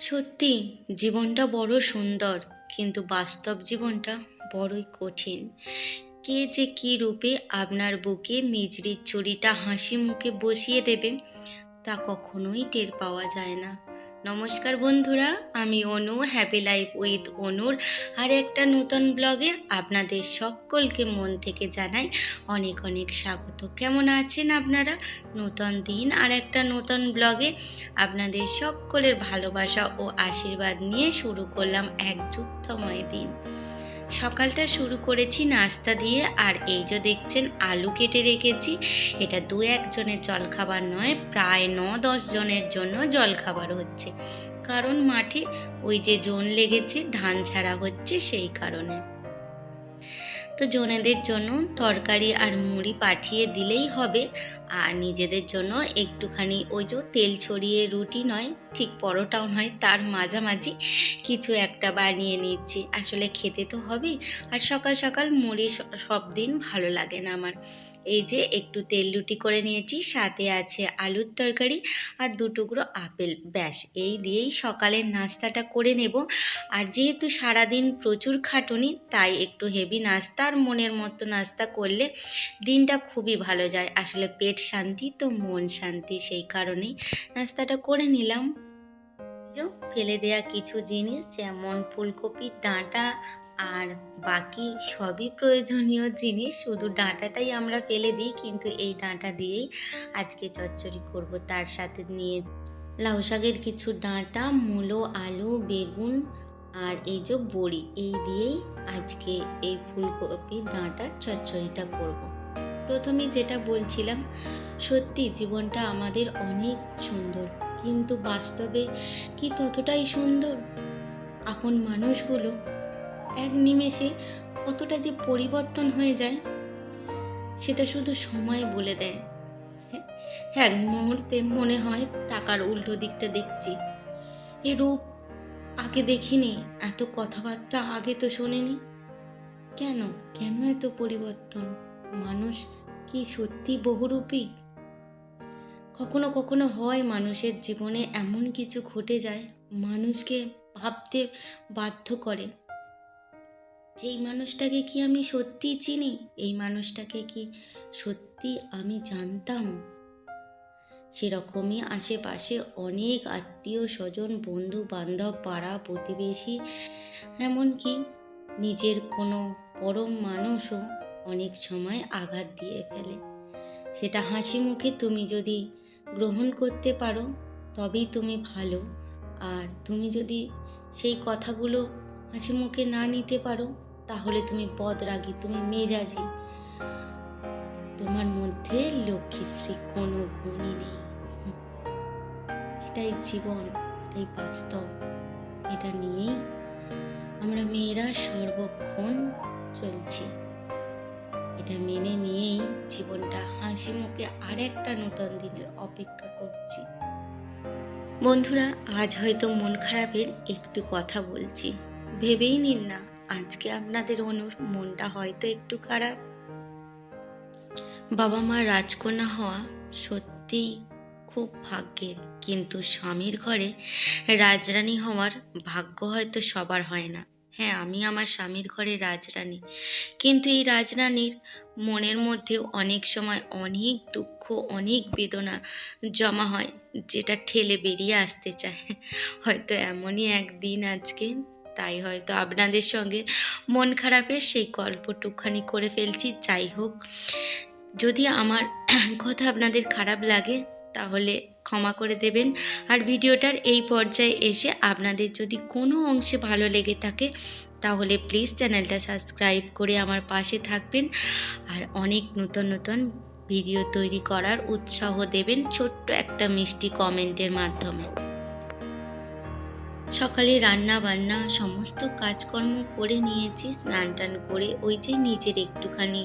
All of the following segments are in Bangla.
সত্যি, জীবনটা বড় সুন্দর, কিন্তু বাস্তব জীবনটা বড়ই কঠিন। কে যে কী রূপে আপনার বুকে মিজরির চুরিটা হাসি মুখে বসিয়ে দেবে, তা কখনোই টের পাওয়া যায় না। নমস্কার বন্ধুরা, আমি অনু হ্যাপি লাইফ উইথ অনুর, আর একটা নতুন ব্লগে আপনাদের সকলকে মন থেকে জানাই অনেক অনেক স্বাগত। কেমন আছেন আপনারা? নতুন দিন আর একটা নতুন ব্লগে আপনাদের সকলের ভালোবাসা ও আশীর্বাদ নিয়ে শুরু করলাম এক যুদ্ধময় দিন। সকালটা শুরু করেছি নাস্তা দিয়ে, আর এই যে দেখছেন আলু কেটে রেখেছি। এটা দু একজনের জলখাবার নয়, প্রায় ন দশ জনের জন্য জলখাবার হচ্ছে। কারণ মাঠে ওই যে জোন লেগেছে, ধান ছাড়া হচ্ছে সেই কারণে। তো জনেদের জন্য তরকারি আর মুড়ি পাঠিয়ে দিলেই হবে। আর নিজেদের জন্য একটুখানি ওই যে তেল ছড়িয়ে রুটি নয়, ঠিক পরোটাও নয়, তার মাঝামাঝি কিছু একটা বানিয়ে নিচ্ছি। আসলে খেতে তো হবেই। আর সকাল সকাল মুড়ি সব দিন ভালো লাগে না আমার। এই যে একটু তেল রুটি করে নিয়েছি, সাথে আছে আলুর তরকারি আর দু টুকরো আপেল। ব্যাস, এই দিয়েই সকালের নাস্তাটা করে নেব। আর যেহেতু সারাদিন প্রচুর খাটুনি, তাই একটু হেভি নাস্তা আর মনের মতো নাস্তা করলে দিনটা খুবই ভালো যায়। আসলে পেট শান্তি তো মন শান্তি, সেই কারণেই নাস্তাটা করে নিলাম। ফেলে দেয়া কিছু জিনিস, যেমন ফুলকপির ডাঁটা, আর বাকি সবই প্রয়োজনীয় জিনিস। শুধু ডাঁটাটাই আমরা ফেলে দিই, কিন্তু এই ডাঁটা দিয়েই আজকে চচ্চড়ি করব। তার সাথে নিয়ে লাউ শাকের কিছু ডাঁটা, মূলো, আলু, বেগুন, আর এই যে বড়ি, এই দিয়েই আজকে এই ফুলকপির ডাঁটার চচ্চড়িটা করব। প্রথমে যেটা বলছিলাম সত্যি জীবনটা আমাদের অনেক সুন্দর। কিন্তু বাস্তবে কি ততটাই সুন্দর? আপন মানুষগুলো এক নিমেষে কতটা যে পরিবর্তন হয়ে যায় সেটা শুধু সময় বলে দেয়। হ্যাঁ, এক মুহূর্তে মনে হয় টাকার উল্টো দিকটা দেখছি। এ রূপ আগে দেখিনি এত কথাবার্তা আগে তো শোনেনি। কেন? কেন এত পরিবর্তন? মানুষ কি সত্যি বহুরূপী? কখনো কখনো হয় মানুষের জীবনে এমন কিছু ঘটে যায়, মানুষকে ভাবতে বাধ্য করে। যেই মানুষটাকে কি আমি সত্যিই চিনি? এই মানুষটাকে কি সত্যি আমি জানতাম? সেরকমই আশেপাশে অনেক আত্মীয় স্বজন বন্ধু বান্ধব পাড়া প্রতিবেশী, এমনকি নিজের কোনো পরম মানুষও অনেক সময় আঘাত দিয়ে ফেলে। সেটা হাসি মুখে তুমি যদি গ্রহণ করতে পারো, তবেই তুমি ভালো। আর তুমি যদি সেই কথাগুলো হাসি মুখে না নিতে পারো, তাহলে তুমি বদরাগী, তুমি মেজাজি। তোমার মধ্যে লক্ষ্মীশ্রী কোনো গুণই নেই। এটাই জীবন, এটাই বাস্তব। এটা নিয়েই আমরা মেয়েরা সর্বক্ষণ চলছি। এটা মেনে নিয়েই জীবনটা হাসি মুখে আর একটা নতুন দিনের অপেক্ষা করছি। বন্ধুরা, আজ হয়তো মন খারাপের একটু কথা বলছি। ভেবেই নিন না, আজকে আপনাদের অনুর মনটা হয়তো একটু খারাপ। বাবা মা রাজকন্যা হওয়া সত্যিই খুব ভাগ্যের, কিন্তু স্বামীর ঘরে রাজরানী হওয়ার ভাগ্য হয়তো সবার হয় না। হ্যাঁ আমি আমার স্বামীর ঘরে রাজরানী। কিন্তু এই রাজরানীর মনের মধ্যে অনেক সময় অনেক দুঃখ, অনেক বেদনা জমা হয়, যেটা ঠেলে বেরিয়ে আসতে চায়। হয়তো এমনই একদিন আজকে, তাই হয়তো আপনাদের সঙ্গে মন খারাপের সেই গল্পটুকখানি করে ফেলছি। যাই হোক, যদি আমার কথা আপনাদের খারাপ লাগে তাহলে ক্ষমা করে দেবেন। আর ভিডিওটার এই পর্যায়ে এসে আপনাদের যদি কোনো অংশে ভালো লেগে থাকে, তাহলে প্লিজ চ্যানেলটা সাবস্ক্রাইব করে আমার পাশে থাকবেন। আর অনেক নতুন নতুন ভিডিও তৈরি করার উৎসাহ দেবেন ছোট্ট একটা মিষ্টি কমেন্টের মাধ্যমে। সকালে রান্না বান্না সমস্ত কাজকর্ম করে নিয়েছি স্নান টান করে ওই যে নিজের একটুখানি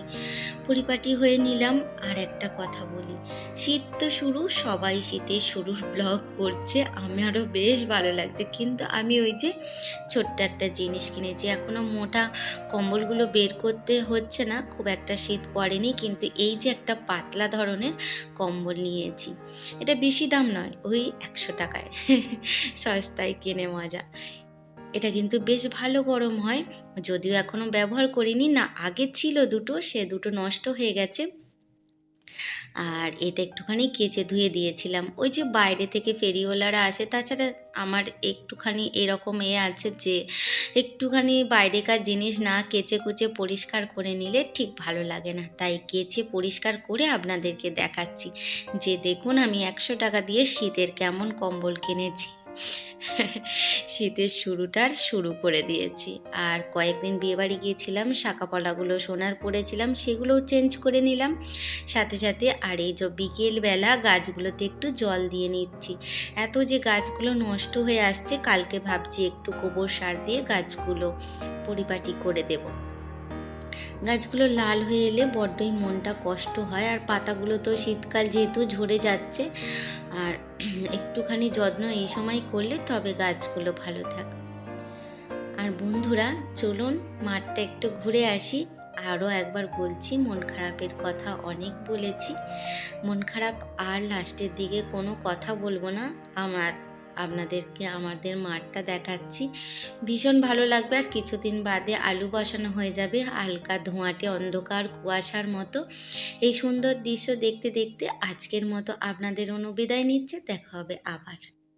পরিপাটি হয়ে নিলাম। আর একটা কথা বলি, শীত তো শুরু, সবাই শীতের শুরুর ব্লগ করছে আমারও বেশ ভালো লাগছে। কিন্তু আমি ওই যে ছোট্ট একটা জিনিস কিনেছি এখনও মোটা কম্বলগুলো বের করতে হচ্ছে না, খুব একটা শীত পড়েনি, কিন্তু এই যে একটা পাতলা ধরনের কম্বল নিয়েছি, এটা বেশি দাম নয়, ওই একশো টাকায় সস্তায় কিনে মজা এটা কিন্তু বেশ ভালো গরম হয়। যদিও এখনও ব্যবহার করিনি, না আগে ছিল দুটো, সে দুটো নষ্ট হয়ে গেছে। আর এটা একটুখানি কেচে ধুয়ে দিয়েছিলাম। ওই যে বাইরে থেকে ফেরিওয়ালারা আসে, তাছাড়া আমার একটুখানি এরকম এ আছে যে, একটুখানি বাইরেকার জিনিস না কেচে কুচে পরিষ্কার করে নিলে ঠিক ভালো লাগে না। তাই কেচে পরিষ্কার করে আপনাদেরকে দেখাচ্ছি যে, দেখুন আমি একশো টাকা দিয়ে শীতের কেমন কম্বল কিনেছি। শীতের শুরুটার শুরু করে দিয়েছি। আর কয়েকদিন বিয়েবাড়ি গিয়েছিলাম শাঁকাপলাগুলো সোনার পরেছিলাম, সেগুলোও চেঞ্জ করে নিলাম। সাথে সাথে আর এই যে বিকেলবেলা গাছগুলোতে একটু জল দিয়ে নিচ্ছি। এত যে গাছগুলো নষ্ট হয়ে আসছে, কালকে ভাবছি একটু গোবর সার দিয়ে গাছগুলো পরিপাটি করে দেবো। গাছগুলো লাল হয়ে এলে বড্ডই মনটা কষ্ট হয়, আর পাতাগুলো তো শীতকাল যেহেতু ঝরে যাচ্ছে, আর একটুখানি যত্ন এই সময় করলে তবে গাছগুলো ভালো থাকে। আর বন্ধুরা, চলুন মাঠটা একটু ঘুরে আসি। আরও একবার বলছি, মন খারাপের কথা অনেক বলেছি। মন খারাপ আর লাস্টের দিকে কোনো কথা বলব না। আমার আপনাদেরকে আমাদের মাঠটা দেখাচ্ছি। ভীষণ ভালো লাগবে আর কিছুদিন বাদে আলু বসানো হয়ে যাবে। হালকা ধোঁয়াটে অন্ধকার কুয়াশার মতো। এই সুন্দর দৃশ্য দেখতে দেখতে আজকের মতো আপনাদের অনুবিদায় নিচ্ছে। দেখা হবে আবার।